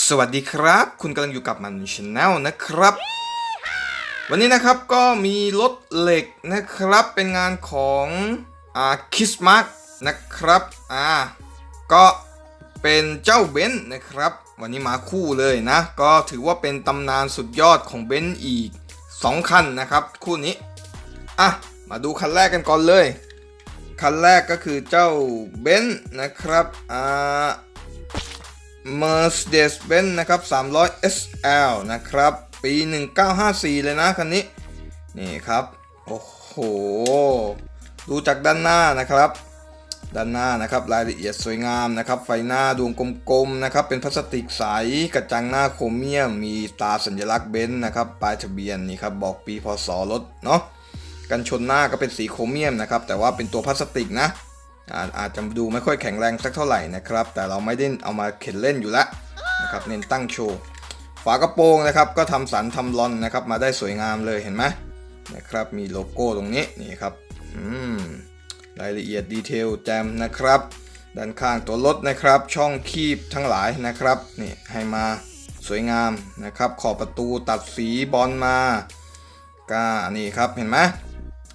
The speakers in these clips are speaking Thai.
สวัสดีครับ คุณกำลังอยู่กับมันชาแนลนะครับ วันนี้นะครับก็มีรถเหล็กนะครับ เป็นงานของอ่าคิสมาร์กนะครับอ่าก็เป็นเจ้าเบนซ์นะครับ วันนี้มาคู่เลยนะ ก็ถือว่าเป็นตำนานสุดยอดของเบนซ์อีก 2 คันนะครับ คู่นี้อะมาดูคันแรกกันก่อนเลย คันแรกก็คือเจ้าเบนซ์นะครับอ่า Mercedes-Benz นะครับ 300 SL นะครับ ปี 1954 เลยนะคันนี้ นี่ครับ โอ้โห ดูจากด้านหน้านะครับ ด้านหน้านะครับรายละเอียดสวยงามนะครับ ไฟหน้าดวงกลมๆนะครับ เป็นพลาสติกใส กระจังหน้าโครเมียม มีตราสัญลักษณ์เบนซ์นะครับ ปลายทะเบียนนี่ครับบอกปีพศรถเนาะ กันชนหน้าก็เป็นสีโครเมียมนะครับ แต่ว่าเป็นตัวพลาสติกนะ อาอาจจะดูไม่ค่อยแข็งแรงสักเท่าไหร่นะครับ แต่เราไม่ได้เอามาเข็นเล่นอยู่แล้วนะครับเน้นตั้งโชว์ฝากระโปรงนะครับ ก็ทำสันทำลอนนะครับ มาได้สวยงามเลยเห็นไหมนะครับ มีโลโก้ตรงนี้นี่ครับอืมรายละเอียดดีเทลแจมนะครับ ด้านข้างตัวรถนะครับ ช่องคีบทั้งหลายนะครับนี่ให้มาสวยงามนะครับ ขอบประตูตัดสีบอลมาก็นี่ครับเห็นไหม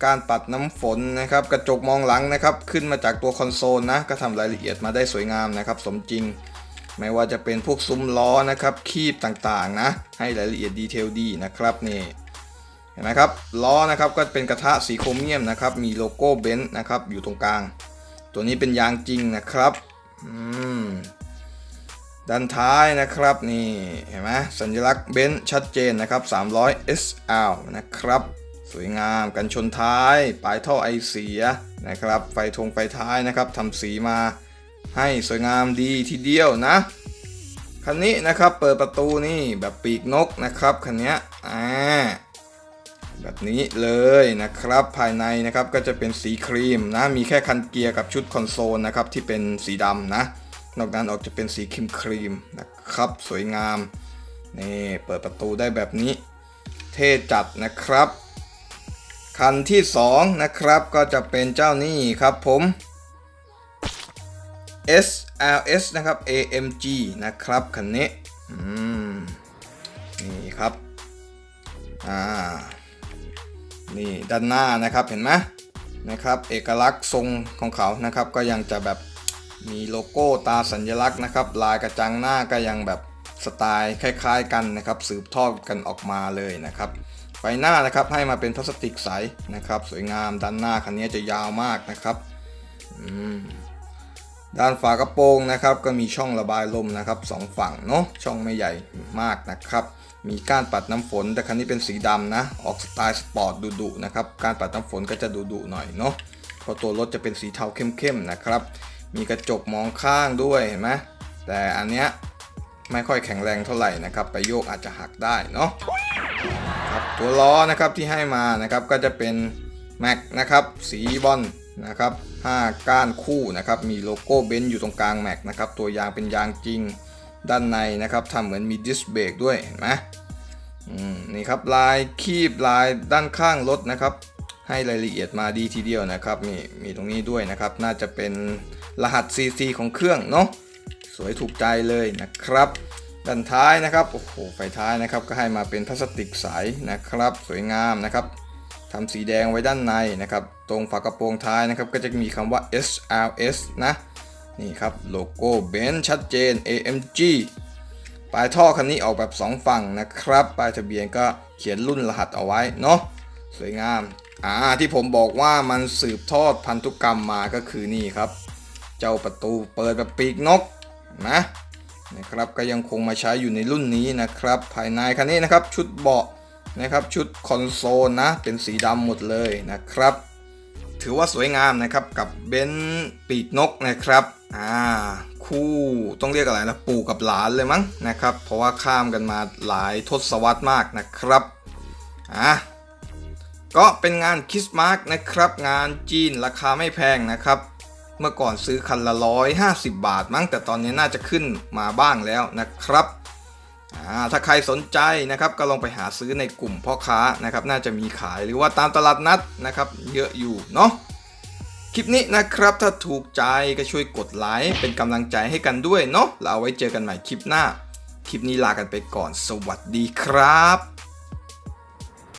การปัดน้ำฝนนะครับ กระจกมองหลังนะครับ ขึ้นมาจากตัวคอนโซลนะ ก็ทำรายละเอียดมาได้สวยงามนะครับ สมจริง ไม่ว่าจะเป็นพวกซุ้มล้อนะครับ คีบต่างๆนะ ให้รายละเอียดดีเทลดีนะครับนี่เห็นไหมครับ ล้อนะครับก็เป็นกระทะสีโครเมียมนะครับ มีโลโก้เบนซ์นะครับ อยู่ตรงกลาง ตัวนี้เป็นยางจริงนะครับด้านท้ายนะครับนี่เห็นไหมสัญลักษณ์เบนซ์ชัดเจนนะครับ 300 SL นะครับ สวยงามกันชนท้าย ปลายท่อไอเสียนะครับ ไฟทงไฟท้ายนะครับทำสีมาให้สวยงามดีทีเดียวนะคันนี้นะครับเปิดประตูนี่แบบปีกนกนะครับคันนี้อ่าแบบนี้เลยนะครับภายในนะครับก็จะเป็นสีครีมนะมีแค่คันเกียร์กับชุดคอนโซลนะครับที่เป็นสีดำนะ นอกนั้นออกจะเป็นสีครีมครีมนะครับสวยงามนี่เปิดประตูได้แบบนี้ เท่จัดนะครับ คันที่ 2 นะครับก็จะเป็นเจ้านี่ครับผม SLS นะครับ AMG นะครับคันนี้นี่ครับอ่านี่ด้านหน้านะครับเห็นไหมนะครับเอกลักษณ์ทรงของเขานะครับ ก็ยังจะแบบมีโลโก้ตาสัญลักษณ์นะครับ ลายกระจังหน้าก็ยังแบบสไตล์คล้าย ๆ กันนะครับ สืบทอดกันออกมาเลยนะครับ หน้านะครับให้มาเป็นพลาสติกใสนะครับ สวยงามด้านหน้าคันนี้จะยาวมากนะครับด้านฝากระโปรงนะครับ ก็มีช่องระบายลมนะครับสองฝั่งเนาะช่องไม่ใหญ่มากนะครับ มีก้านปัดน้ำฝนแต่คันนี้เป็นสีดำนะ ออกสไตล์สปอร์ตดุๆนะครับการปัดน้ำฝนก็จะดุๆหน่อยเนาะเพราะตัวรถจะเป็นสีเทาเข้มๆนะครับ มีกระจกมองข้างด้วยเห็นไหมแต่อันเนี้ยไม่ค่อยแข็งแรงเท่าไหร่นะครับ ไปโยกอาจจะหักได้เนาะ ตัวล้อนะครับที่ให้มานะครับก็จะเป็นแม็กนะครับสีบอลนะครับ5ก้านคู่นะครับมีโลโก้เบนซ์อยู่ตรงกลางแม็กนะครับตัวยางเป็นยางจริงด้านในนะครับทำเหมือนมีดิสเบรกด้วยเห็นไหมนี่ครับลายคีบลายด้านข้างรถนะครับ ให้รายละเอียดมาดีทีเดียวนะครับมีมีตรงนี้ด้วยนะครับ น่าจะเป็นรหัส CC ของเครื่องเนาะสวยถูกใจเลยนะครับ ด้านท้ายนะครับโอ้โหไฟท้ายนะครับก็ให้มาเป็นพลาสติกใสนะครับ สวยงามนะครับทำสีแดงไว้ด้านในนะครับ ตรงฝากระโปรงท้ายนะครับ ก็จะมีคำว่า SLS นะนี่ครับโลโก้เบนชัดเจน AMG ปลายท่อคันนี้ออกแบบ 2 ฝั่งนะครับปลายทะเบียนก็เขียนรุ่นรหัสเอาไว้เนาะสวยงามอ่าที่ผมบอกว่ามันสืบทอดพันธุกรรมมาก็คือนี่ครับ เจ้าประตูเปิดแบบปีกนกนะ นะครับก็ยังคงมาใช้อยู่ในรุ่นนี้นะครับ ภายในคันนี้นะครับชุดเบาะนะครับชุดคอนโซลนะเป็นสีดำหมดเลยนะครับ ถือว่าสวยงามนะครับกับเบนซ์ปีกนกนะครับอ่าคู่ต้องเรียกอะไรนะปู่กับหลานเลยมั้งนะครับ เพราะว่าข้ามกันมาหลายทศวรรษมากนะครับอะก็เป็นงานคิสมาร์กนะครับ งานจีนราคาไม่แพงนะครับ เมื่อก่อนซื้อคันละร้อยห้าสิบบาทมั้งแต่ตอนนี้น่าจะขึ้นมาบ้างแล้วนะครับถ้าใครสนใจนะครับก็ลองไปหาซื้อในกลุ่มพ่อค้านะครับน่าจะมีขายหรือว่าตามตลาดนัดนะครับเยอะอยู่เนาะคลิปนี้นะครับถ้าถูกใจก็ช่วยกดไลค์เป็นกำลังใจให้กันด้วยเนาะเราเอาไว้เจอกันใหม่คลิปหน้า คลิปนี้ลากันไปก่อน สวัสดีครับ